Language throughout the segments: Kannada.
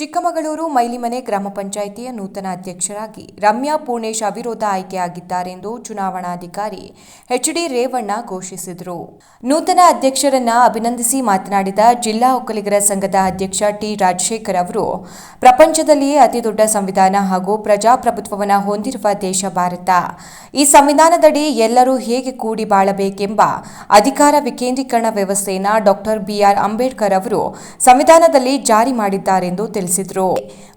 ಚಿಕ್ಕಮಗಳೂರು ಮೈಲಿಮನೆ ಗ್ರಾಮ ಪಂಚಾಯಿತಿಯ ನೂತನ ಅಧ್ಯಕ್ಷರಾಗಿ ರಮ್ಯಾ ಪೂರ್ಣೇಶ್ ಅವಿರೋಧ ಆಯ್ಕೆಯಾಗಿದ್ದಾರೆಂದು ಚುನಾವಣಾಧಿಕಾರಿ ಎಚ್ಡಿ ರೇವಣ್ಣ ಘೋಷಿಸಿದರು. ನೂತನ ಅಧ್ಯಕ್ಷರನ್ನ ಅಭಿನಂದಿಸಿ ಮಾತನಾಡಿದ ಜಿಲ್ಲಾ ಒಕ್ಕಲಿಗರ ಸಂಘದ ಅಧ್ಯಕ್ಷ ಟಿ ರಾಜಶೇಖರ್ ಅವರು, ಪ್ರಪಂಚದಲ್ಲಿಯೇ ಅತಿದೊಡ್ಡ ಸಂವಿಧಾನ ಹಾಗೂ ಪ್ರಜಾಪ್ರಭುತ್ವವನ್ನು ಹೊಂದಿರುವ ದೇಶ ಭಾರತ. ಈ ಸಂವಿಧಾನದಡಿ ಎಲ್ಲರೂ ಹೇಗೆ ಕೂಡಿ ಬಾಳಬೇಕೆಂಬ ಅಧಿಕಾರ ವಿಕೇಂದ್ರೀಕರಣ ವ್ಯವಸ್ಥೆಯನ್ನು ಡಾಕ್ಟರ್ ಬಿಆರ್ ಅಂಬೇಡ್ಕರ್ ಅವರು ಸಂವಿಧಾನದಲ್ಲಿ ಜಾರಿ ಮಾಡಿದ್ದಾರೆಂದು ತಿಳಿಸಿದರು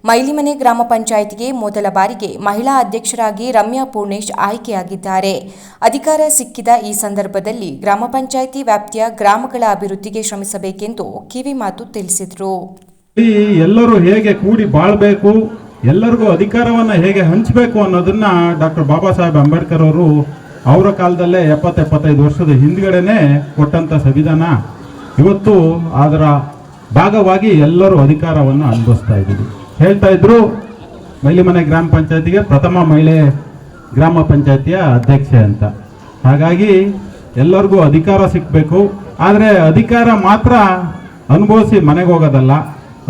ಮೈಲಿಮನೆ ಗ್ರಾಮ ಪಂಚಾಯಿತಿಗೆ ಮೊದಲ ಬಾರಿಗೆ ಮಹಿಳಾ ಅಧ್ಯಕ್ಷರಾಗಿ ರಮ್ಯಾ ಪೂರ್ಣೇಶ್ ಆಯ್ಕೆಯಾಗಿದ್ದಾರೆ. ಅಧಿಕಾರ ಸಿಕ್ಕಿದ ಈ ಸಂದರ್ಭದಲ್ಲಿ ಗ್ರಾಮ ಪಂಚಾಯಿತಿ ವ್ಯಾಪ್ತಿಯ ಗ್ರಾಮಗಳ ಅಭಿವೃದ್ಧಿಗೆ ಶ್ರಮಿಸಬೇಕೆಂದು ಕಿವಿಮಾತು ತಿಳಿಸಿದರು. ಎಲ್ಲರೂ ಹೇಗೆ ಕೂಡಿ ಬಾಳ್ಬೇಕು, ಎಲ್ಲರಿಗೂ ಅಧಿಕಾರವನ್ನ ಹೇಗೆ ಹಂಚಬೇಕು ಅನ್ನೋದನ್ನ ಡಾಕ್ಟರ್ ಬಾಬಾ ಸಾಹೇಬ್ ಅಂಬೇಡ್ಕರ್ ಅವರು ಅವರ ಕಾಲದಲ್ಲೇ ಎಪ್ಪತ್ತೆಪ್ಪತ್ತೈದು ವರ್ಷದ ಹಿಂದ್ಗಡೆನೆ ಕೊಟ್ಟಂತ ಸಂವಿಧಾನ. ಇವತ್ತು ಅದರ ಭಾಗವಾಗಿ ಎಲ್ಲರೂ ಅಧಿಕಾರವನ್ನು ಅನುಭವಿಸ್ತಾ ಇದ್ದೀವಿ. ಹೇಳ್ತಾ ಇದ್ರು, ಮೈಲಿಮನೆ ಗ್ರಾಮ ಪಂಚಾಯತಿಗೆ ಪ್ರಥಮ ಮಹಿಳೆ ಗ್ರಾಮ ಪಂಚಾಯತಿಯ ಅಧ್ಯಕ್ಷೆ ಅಂತ. ಹಾಗಾಗಿ ಎಲ್ಲರಿಗೂ ಅಧಿಕಾರ ಸಿಕ್ಕಬೇಕು ಆದರೆ ಅಧಿಕಾರ ಮಾತ್ರ ಅನುಭವಿಸಿ ಮನೆಗೆ ಹೋಗೋದಲ್ಲ.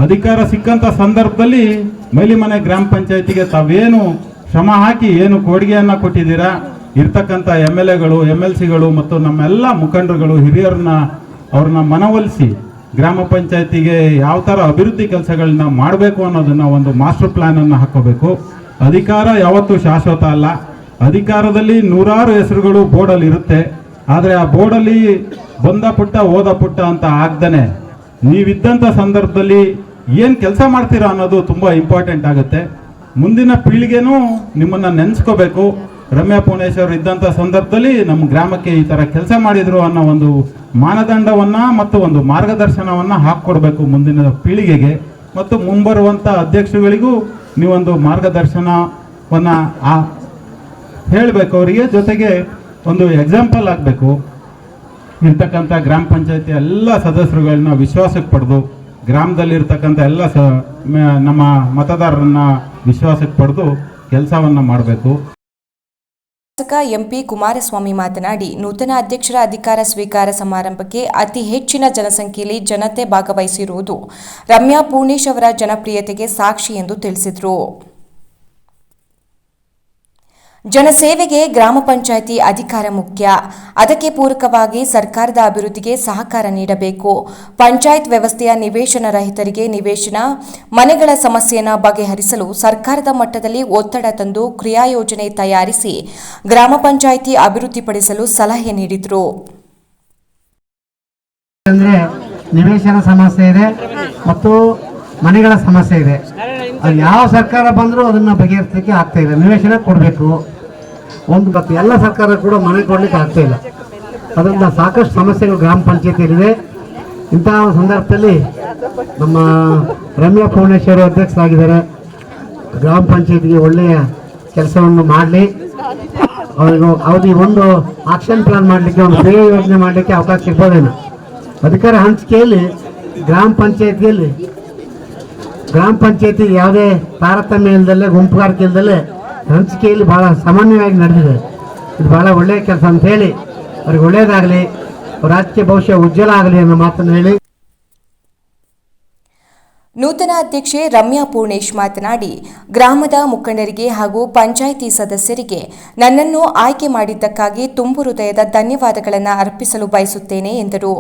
ಅಧಿಕಾರ ಸಿಕ್ಕಂಥ ಸಂದರ್ಭದಲ್ಲಿ ಮೈಲಿಮನೆ ಗ್ರಾಮ ಪಂಚಾಯತಿಗೆ ತಾವೇನು ಶ್ರಮ ಹಾಕಿ ಏನು ಕೊಡುಗೆಯನ್ನು ಕೊಟ್ಟಿದ್ದೀರಾ? ಇರ್ತಕ್ಕಂಥ ಎಂ ಎಲ್ ಎಗಳು, ಎಂ ಎಲ್ ಸಿಗಳು ಮತ್ತು ನಮ್ಮೆಲ್ಲ ಮುಖಂಡರುಗಳು, ಹಿರಿಯರನ್ನ ಅವ್ರನ್ನ ಮನವೊಲಿಸಿ ಗ್ರಾಮ ಪಂಚಾಯತಿಗೆ ಯಾವ ಥರ ಅಭಿವೃದ್ಧಿ ಕೆಲಸಗಳನ್ನ ಮಾಡಬೇಕು ಅನ್ನೋದನ್ನ ಒಂದು ಮಾಸ್ಟರ್ ಪ್ಲ್ಯಾನನ್ನು ಹಾಕೋಬೇಕು. ಅಧಿಕಾರ ಯಾವತ್ತೂ ಶಾಶ್ವತ ಅಲ್ಲ. ಅಧಿಕಾರದಲ್ಲಿ ನೂರಾರು ಹೆಸರುಗಳು ಬೋರ್ಡಲ್ಲಿ ಇರುತ್ತೆ. ಆದರೆ ಆ ಬೋರ್ಡಲ್ಲಿ ಬಂದ ಪುಟ್ಟ, ಓದ ಪುಟ್ಟ ಅಂತ ಆಗ್ದೇ ನೀವಿದ್ದಂಥ ಸಂದರ್ಭದಲ್ಲಿ ಏನು ಕೆಲಸ ಮಾಡ್ತೀರಾ ಅನ್ನೋದು ತುಂಬ ಇಂಪಾರ್ಟೆಂಟ್ ಆಗುತ್ತೆ. ಮುಂದಿನ ಪೀಳಿಗೆನೂ ನಿಮ್ಮನ್ನು ನೆನೆಸ್ಕೋಬೇಕು. ರಮ್ಯಾ ಪೂರ್ಣೇಶ್ವರ್ ಇದ್ದಂಥ ಸಂದರ್ಭದಲ್ಲಿ ನಮ್ಮ ಗ್ರಾಮಕ್ಕೆ ಈ ಥರ ಕೆಲಸ ಮಾಡಿದರು ಅನ್ನೋ ಒಂದು ಮಾನದಂಡವನ್ನು ಮತ್ತು ಒಂದು ಮಾರ್ಗದರ್ಶನವನ್ನು ಹಾಕ್ಕೊಡ್ಬೇಕು ಮುಂದಿನ ಪೀಳಿಗೆಗೆ. ಮತ್ತು ಮುಂಬರುವಂಥ ಅಧ್ಯಕ್ಷಗಳಿಗೂ ನೀವೊಂದು ಮಾರ್ಗದರ್ಶನವನ್ನು ಆ ಹೇಳಬೇಕು. ಅವರಿಗೆ ಜೊತೆಗೆ ಒಂದು ಎಕ್ಸಾಂಪಲ್ ಆಗಬೇಕು ಇರ್ತಕ್ಕಂಥ ಗ್ರಾಮ ಪಂಚಾಯತಿ ಎಲ್ಲ ಸದಸ್ಯರುಗಳನ್ನ ವಿಶ್ವಾಸಕ್ಕೆ ಪಡೆದು, ಗ್ರಾಮದಲ್ಲಿರ್ತಕ್ಕಂಥ ಎಲ್ಲ ಸ ನಮ್ಮ ಮತದಾರರನ್ನ ವಿಶ್ವಾಸಕ್ಕೆ ಪಡೆದು ಕೆಲಸವನ್ನು ಮಾಡಬೇಕು. ಶಾಸಕ ಎಂಪಿ ಕುಮಾರಸ್ವಾಮಿ ಮಾತನಾಡಿ, ನೂತನ ಅಧ್ಯಕ್ಷರ ಅಧಿಕಾರ ಸ್ವೀಕಾರ ಸಮಾರಂಭಕ್ಕೆ ಅತಿ ಹೆಚ್ಚಿನ ಜನಸಂಖ್ಯೆಯಲ್ಲಿ ಜನತೆ ಭಾಗವಹಿಸಿರುವುದು ರಮ್ಯಾ ಪೂರ್ಣೇಶ್ ಅವರ ಜನಪ್ರಿಯತೆಗೆ ಸಾಕ್ಷಿ ಎಂದು ತಿಳಿಸಿದರು. ಜನಸೇವೆಗೆ ಗ್ರಾಮ ಪಂಚಾಯಿತಿ ಅಧಿಕಾರ ಮುಖ್ಯ. ಅದಕ್ಕೆ ಪೂರಕವಾಗಿ ಸರ್ಕಾರದ ಅಭಿವೃದ್ಧಿಗೆ ಸಹಕಾರ ನೀಡಬೇಕು. ಪಂಚಾಯತ್ ವ್ಯವಸ್ಥೆಯ ನಿವೇಶನ ರಹಿತರಿಗೆ ನಿವೇಶನ, ಮನೆಗಳ ಸಮಸ್ಯೆಯನ್ನು ಬಗೆಹರಿಸಲು ಸರ್ಕಾರದ ಮಟ್ಟದಲ್ಲಿ ಒತ್ತಡ ತಂದು ಕ್ರಿಯಾಯೋಜನೆ ತಯಾರಿಸಿ ಗ್ರಾಮ ಪಂಚಾಯಿತಿ ಅಭಿವೃದ್ಧಿಪಡಿಸಲು ಸಲಹೆ ನೀಡಿದರು. ನಿವೇಶನ ಸಮಸ್ಯೆ ಇದೆ ಮತ್ತು ಮನೆಗಳ ಸಮಸ್ಯೆ ಇದೆ. ಯಾವ ಸರ್ಕಾರ ಬಂದರೂ ಅದನ್ನು ಬಗೆಹರಿಸಲಿಕ್ಕೆ ಆಗ್ತಾ ಇದೆ ನಿವೇಶನ ಕೊಡಬೇಕು. ಒಂದು ಮತ್ತು ಎಲ್ಲ ಸರ್ಕಾರ ಕೂಡ ಮನೆ ಕೊಡಲಿಕ್ಕೆ ಆಗ್ತಾ ಇಲ್ಲ. ಅದರಿಂದ ಸಾಕಷ್ಟು ಸಮಸ್ಯೆಗಳು ಗ್ರಾಮ ಪಂಚಾಯತಿಯಲ್ಲಿದೆ ಇಂತಹ ಸಂದರ್ಭದಲ್ಲಿ ನಮ್ಮ ರಮ್ಯಾ ಪೂರ್ಣೇಶ್ವರ ಅಧ್ಯಕ್ಷರಾಗಿದ್ದಾರೆ. ಗ್ರಾಮ ಪಂಚಾಯತಿಗೆ ಒಳ್ಳೆಯ ಕೆಲಸವನ್ನು ಮಾಡಲಿ. ಅವರಿಗೆ ಅವ್ರಿಗೆ ಒಂದು ಆಕ್ಷನ್ ಪ್ಲಾನ್ ಮಾಡಲಿಕ್ಕೆ, ಒಂದು ಸೇವೆ ಯೋಜನೆ ಮಾಡಲಿಕ್ಕೆ ಅವಕಾಶ ಸಿಗ್ಬೋದೇನು ಅಧಿಕಾರ ಹಂಚಿಕೆಯಲ್ಲಿ ಗ್ರಾಮ ಪಂಚಾಯತಿಯಲ್ಲಿ, ಗ್ರಾಮ ಪಂಚಾಯತಿ ಯಾವುದೇ ತಾರತಮ್ಯ ಇಲ್ದಲ್ಲೇ ಗುಂಪುಗಾರಿಕೆ ಇಲ್ದಲ್ಲೇ ಹಂಚಿಕೆಯಲ್ಲಿ ಬಹಳ ಸಾಮಾನ್ಯವಾಗಿ ನಡೆದಿದೆ. ಇದು ಬಹಳ ಒಳ್ಳೆಯ ಕೆಲಸ ಅಂತ ಹೇಳಿ, ಅವ್ರಿಗೆ ಒಳ್ಳೆಯದಾಗಲಿ ರಾಜಕೀಯ ಭವಿಷ್ಯ ಉಜ್ವಲ ಆಗಲಿ ಅನ್ನೋ ಮಾತನ್ನು ಹೇಳಿ. ನೂತನ ಅಧ್ಯಕ್ಷೆ ರಮ್ಯಾ ಪೂರ್ಣೇಶ್ ಮಾತನಾಡಿ, ಗ್ರಾಮದ ಮುಖಂಡರಿಗೆ ಹಾಗೂ ಪಂಚಾಯಿತಿ ಸದಸ್ಯರಿಗೆ ನನ್ನನ್ನು ಆಯ್ಕೆ ಮಾಡಿದ್ದಕ್ಕಾಗಿ ತುಂಬು ಹೃದಯದ ಧನ್ಯವಾದಗಳನ್ನು ಅರ್ಪಿಸಲು ಬಯಸುತ್ತೇನೆ ಎಂದರು.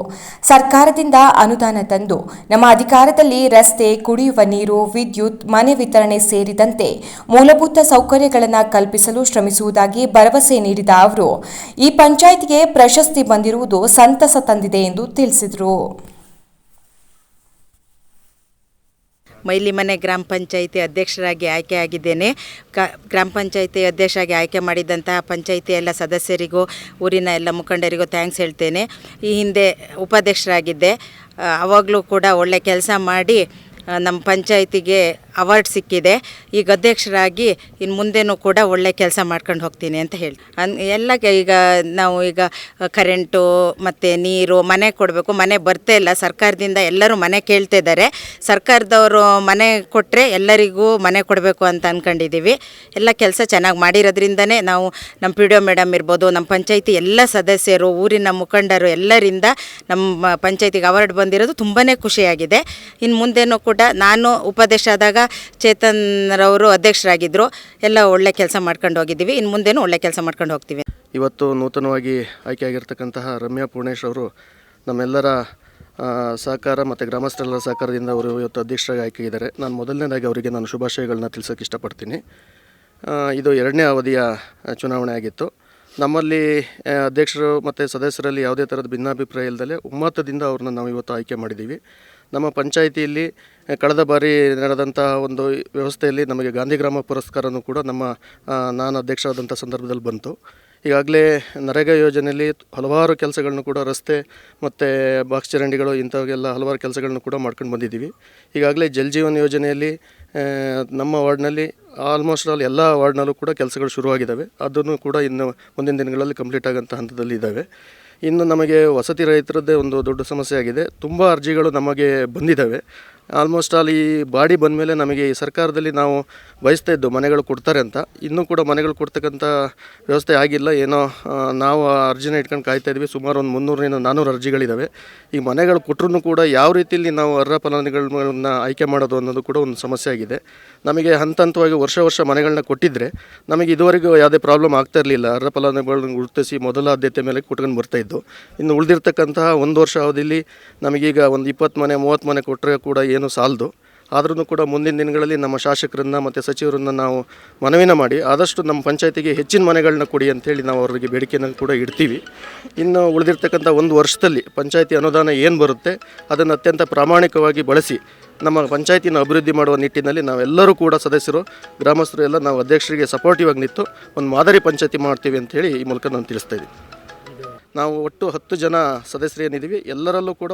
ಸರ್ಕಾರದಿಂದ ಅನುದಾನ ತಂದು, ನಮ್ಮ ಅಧಿಕಾರದಲ್ಲಿ ರಸ್ತೆ, ಕುಡಿಯುವ ನೀರು, ವಿದ್ಯುತ್, ಮನೆ ವಿತರಣೆ ಸೇರಿದಂತೆ ಮೂಲಭೂತ ಸೌಕರ್ಯಗಳನ್ನು ಕಲ್ಪಿಸಲು ಶ್ರಮಿಸುವುದಾಗಿ ಭರವಸೆ ನೀಡಿದ ಅವರು, ಈ ಪಂಚಾಯಿತಿಗೆ ಪ್ರಶಸ್ತಿ ಬಂದಿರುವುದು ಸಂತಸ ತಂದಿದೆ ಎಂದು ತಿಳಿಸಿದರು. ಮೈಲಿಮನೆ ಗ್ರಾಮ ಪಂಚಾಯಿತಿ ಅಧ್ಯಕ್ಷರಾಗಿ ಆಯ್ಕೆಯಾಗಿದ್ದೇನೆ ಕ, ಗ್ರಾಮ ಪಂಚಾಯಿತಿ ಅಧ್ಯಕ್ಷರಾಗಿ ಆಯ್ಕೆ ಮಾಡಿದಂತಹ ಪಂಚಾಯಿತಿ ಎಲ್ಲ ಸದಸ್ಯರಿಗೂ, ಊರಿನ ಎಲ್ಲ ಮುಖಂಡರಿಗೂ ಥ್ಯಾಂಕ್ಸ್ ಹೇಳ್ತೇನೆ. ಈ ಹಿಂದೆ ಉಪಾಧ್ಯಕ್ಷರಾಗಿದ್ದೆ. ಆವಾಗಲೂ ಕೂಡ ಒಳ್ಳೆ ಕೆಲಸ ಮಾಡಿ ನಮ್ಮ ಪಂಚಾಯಿತಿಗೆ ಅವಾರ್ಡ್ ಸಿಕ್ಕಿದೆ. ಈಗ ಅಧ್ಯಕ್ಷರಾಗಿ ಇನ್ನು ಮುಂದೆನೂ ಕೂಡ ಒಳ್ಳೆ ಕೆಲಸ ಮಾಡ್ಕೊಂಡು ಹೋಗ್ತೀನಿ ಅಂತ ಹೇಳಿ ಎಲ್ಲ ಈಗ ನಾವು ಈಗ ಕರೆಂಟು ಮತ್ತು ನೀರು ಮನೆ ಕೊಡಬೇಕು. ಮನೆ ಬರ್ತಾ ಇಲ್ಲ. ಸರ್ಕಾರದಿಂದ ಎಲ್ಲರೂ ಮನೆ ಕೇಳ್ತಾ ಇದ್ದಾರೆ. ಸರ್ಕಾರದವರು ಮನೆ ಕೊಟ್ಟರೆ ಎಲ್ಲರಿಗೂ ಮನೆ ಕೊಡಬೇಕು ಅಂತ ಅಂದ್ಕೊಂಡಿದ್ದೀವಿ ಎಲ್ಲ ಕೆಲಸ ಚೆನ್ನಾಗಿ ಮಾಡಿರೋದ್ರಿಂದನೇ ನಾವು ನಮ್ಮ ಪಿ ಡಿ ಒ ಮೇಡಮ್ ಇರ್ಬೋದು ನಮ್ಮ ಪಂಚಾಯತಿ ಎಲ್ಲ ಸದಸ್ಯರು, ಊರಿನ ಮುಖಂಡರು ಎಲ್ಲರಿಂದ ನಮ್ಮ ಪಂಚಾಯತಿಗೆ ಅವಾರ್ಡ್ ಬಂದಿರೋದು ತುಂಬಾ ಖುಷಿಯಾಗಿದೆ. ಇನ್ನು ಮುಂದೆನೂ ಕೂಡ ನಾನು ಉಪದೇಶ ಆದಾಗ ಚೇತನ್ರವರು ಅಧ್ಯಕ್ಷರಾಗಿದ್ದರು ಎಲ್ಲ ಒಳ್ಳೆ ಕೆಲಸ ಮಾಡ್ಕೊಂಡು ಹೋಗಿದ್ದೀವಿ. ಇನ್ನು ಮುಂದೇನು ಒಳ್ಳೆ ಕೆಲಸ ಮಾಡ್ಕೊಂಡು ಹೋಗ್ತೀವಿ. ಇವತ್ತು ನೂತನವಾಗಿ ಆಯ್ಕೆಯಾಗಿರ್ತಕ್ಕಂತಹ ರಮ್ಯಾ ಪೂರ್ಣೇಶ್ ಅವರು ನಮ್ಮೆಲ್ಲರ ಸಹಕಾರ ಮತ್ತು ಗ್ರಾಮಸ್ಥರೆಲ್ಲರ ಸಹಕಾರದಿಂದ ಅವರು ಇವತ್ತು ಅಧ್ಯಕ್ಷರಾಗಿ ಆಯ್ಕೆಯಾಗಿದ್ದಾರೆ. ನಾನು ಮೊದಲನೇದಾಗಿ ಅವರಿಗೆ ನಾನು ಶುಭಾಶಯಗಳನ್ನ ತಿಳಿಸೋಕೆ ಇಷ್ಟಪಡ್ತೀನಿ. ಇದು ಎರಡನೇ ಅವಧಿಯ ಚುನಾವಣೆ ಆಗಿತ್ತು. ನಮ್ಮಲ್ಲಿ ಅಧ್ಯಕ್ಷರು ಮತ್ತು ಸದಸ್ಯರಲ್ಲಿ ಯಾವುದೇ ಥರದ ಭಿನ್ನಾಭಿಪ್ರಾಯ ಇಲ್ಲದೆ ಒಮ್ಮತದಿಂದ ಅವ್ರನ್ನ ನಾವು ಇವತ್ತು ಆಯ್ಕೆ ಮಾಡಿದ್ದೀವಿ. ನಮ್ಮ ಪಂಚಾಯಿತಿಯಲ್ಲಿ ಕಳೆದ ಬಾರಿ ನಡೆದಂತಹ ಒಂದು ವ್ಯವಸ್ಥೆಯಲ್ಲಿ ನಮಗೆ ಗಾಂಧಿ ಗ್ರಾಮ ಪುರಸ್ಕಾರನೂ ಕೂಡ ನಮ್ಮ ನಾನು ಅಧ್ಯಕ್ಷರಾದಂಥ ಸಂದರ್ಭದಲ್ಲಿ ಬಂತು. ಈಗಾಗಲೇ ನರೇಗಾ ಯೋಜನೆಯಲ್ಲಿ ಹಲವಾರು ಕೆಲಸಗಳನ್ನು ಕೂಡ ರಸ್ತೆ ಮತ್ತು ಬಾಕ್ಸ್ ಚರಂಡಿಗಳು ಇಂಥವೆಲ್ಲ ಹಲವಾರು ಕೆಲಸಗಳನ್ನು ಕೂಡ ಮಾಡ್ಕೊಂಡು ಬಂದಿದ್ದೀವಿ. ಈಗಾಗಲೇ ಜಲ್ ಜೀವನ್ ಯೋಜನೆಯಲ್ಲಿ ನಮ್ಮ ವಾರ್ಡ್ನಲ್ಲಿ ಆಲ್ಮೋಸ್ಟ್ ಆಲ್ ಎಲ್ಲ ವಾರ್ಡ್ನಲ್ಲೂ ಕೂಡ ಕೆಲಸಗಳು ಶುರುವಾಗಿದ್ದಾವೆ. ಅದನ್ನು ಕೂಡ ಇನ್ನು ಮುಂದಿನ ದಿನಗಳಲ್ಲಿ ಕಂಪ್ಲೀಟ್ ಆಗೋಂಥ ಹಂತದಲ್ಲಿ ಇದ್ದಾವೆ. ಇನ್ನು ನಮಗೆ ವಸತಿ ರಹಿತರದ್ದೇ ಒಂದು ದೊಡ್ಡ ಸಮಸ್ಯೆ ಆಗಿದೆ ತುಂಬ ಅರ್ಜಿಗಳು ನಮಗೆ ಬಂದಿದ್ದಾವೆ. ಆಲ್ಮೋಸ್ಟ್ ಆಲ್ ಈ ಬಾಡಿ ಬಂದ ಮೇಲೆ ನಮಗೆ ಈ ಸರ್ಕಾರದಲ್ಲಿ ನಾವು ಬಯಸ್ತಾ ಇದ್ದು ಮನೆಗಳು ಕೊಡ್ತಾರೆ ಅಂತ. ಇನ್ನೂ ಕೂಡ ಮನೆಗಳು ಕೊಡ್ತಕ್ಕಂಥ ವ್ಯವಸ್ಥೆ ಆಗಿಲ್ಲ. ಏನೋ ನಾವು ಆ ಅರ್ಜಿನ ಇಟ್ಕೊಂಡು ಕಾಯ್ತಾ ಇದ್ವಿ ಸುಮಾರು ಒಂದು ಮುನ್ನೂರರಿಂದ ನಾನ್ನೂರು ಅರ್ಜಿಗಳಿದ್ದಾವೆ ಈ ಮನೆಗಳು ಕೊಟ್ಟರು ಕೂಡ ಯಾವ ರೀತಿಯಲ್ಲಿ ನಾವು ಅರ್ಹ ಫಲಾನುಭವಿಗಳನ್ನ ಆಯ್ಕೆ ಮಾಡೋದು ಅನ್ನೋದು ಕೂಡ ಒಂದು ಸಮಸ್ಯೆ ಆಗಿದೆ. ನಮಗೆ ಹಂತ ಹಂತವಾಗಿ ವರ್ಷ ವರ್ಷ ಮನೆಗಳನ್ನ ಕೊಟ್ಟಿದ್ದರೆ ನಮಗೆ ಇದುವರೆಗೂ ಯಾವುದೇ ಪ್ರಾಬ್ಲಮ್ ಆಗ್ತಾ ಇರಲಿಲ್ಲ. ಅರ್ಹ ಫಲಾನುಭವಿಗಳನ್ನ ಗುರುತಿಸಿ ಮೊದಲ ಆದ್ಯತೆ ಮೇಲೆ ಕೊಟ್ಕೊಂಡು ಬರ್ತಾಯಿದ್ದು ಇನ್ನು ಉಳಿದಿರ್ತಕ್ಕಂತಹ ಒಂದು ವರ್ಷ ಅವಧಿಯಲ್ಲಿ ನಮಗೀಗ ಒಂದು ಇಪ್ಪತ್ತು ಮನೆ, ಮೂವತ್ತು ಮನೆ ಕೊಟ್ಟರೆ ಕೂಡ ಏನು ಸಾಲದು. ಆದ್ರೂ ಕೂಡ ಮುಂದಿನ ದಿನಗಳಲ್ಲಿ ನಮ್ಮ ಶಾಸಕರನ್ನ ಮತ್ತು ಸಚಿವರನ್ನ ನಾವು ಮನವಿನ ಮಾಡಿ ಆದಷ್ಟು ನಮ್ಮ ಪಂಚಾಯತಿಗೆ ಹೆಚ್ಚಿನ ಮನೆಗಳನ್ನ ಕೊಡಿ ಅಂತೇಳಿ ನಾವು ಅವರಿಗೆ ಬೇಡಿಕೆಯನ್ನು ಕೂಡ ಇಡ್ತೀವಿ. ಇನ್ನು ಉಳಿದಿರ್ತಕ್ಕಂಥ ಒಂದು ವರ್ಷದಲ್ಲಿ ಪಂಚಾಯತಿ ಅನುದಾನ ಏನು ಬರುತ್ತೆ ಅದನ್ನು ಅತ್ಯಂತ ಪ್ರಾಮಾಣಿಕವಾಗಿ ಬಳಸಿ ನಮ್ಮ ಪಂಚಾಯತಿನ ಅಭಿವೃದ್ಧಿ ಮಾಡುವ ನಿಟ್ಟಿನಲ್ಲಿ ನಾವೆಲ್ಲರೂ ಕೂಡ ಸದಸ್ಯರು ಗ್ರಾಮಸ್ಥರು ಎಲ್ಲ ನಾವು ಅಧ್ಯಕ್ಷರಿಗೆ ಸಪೋರ್ಟಿವ್ ಆಗಿ ನಿಂತು ಒಂದು ಮಾದರಿ ಪಂಚಾಯತಿ ಮಾಡ್ತೀವಿ ಅಂತೇಳಿ ಈ ಮೂಲಕ ನಾನು ತಿಳಿಸ್ತಾ ಇದ್ದೀನಿ. ನಾವು ಒಟ್ಟು ಹತ್ತು ಜನ ಸದಸ್ಯರೇನಿದ್ದೀವಿ ಎಲ್ಲರಲ್ಲೂ ಕೂಡ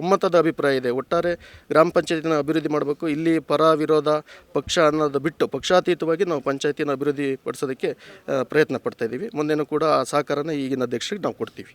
ಒಮ್ಮತದ ಅಭಿಪ್ರಾಯ ಇದೆ. ಒಟ್ಟಾರೆ ಗ್ರಾಮ ಪಂಚಾಯತಿನ ಅಭಿವೃದ್ಧಿ ಮಾಡಬೇಕು. ಇಲ್ಲಿ ಪರ ವಿರೋಧ, ಪಕ್ಷ ಅನ್ನೋದು ಬಿಟ್ಟು ಪಕ್ಷಾತೀತವಾಗಿ ನಾವು ಪಂಚಾಯತಿನ ಅಭಿವೃದ್ಧಿ ಪಡಿಸೋದಕ್ಕೆ ಪ್ರಯತ್ನ ಪಡ್ತಾ ಇದ್ದೀವಿ. ಮುಂದೇನೂ ಕೂಡ ಆ ಸಹಕಾರನ ಈಗಿನ ಅಧ್ಯಕ್ಷರಿಗೆ ನಾವು ಕೊಡ್ತೀವಿ.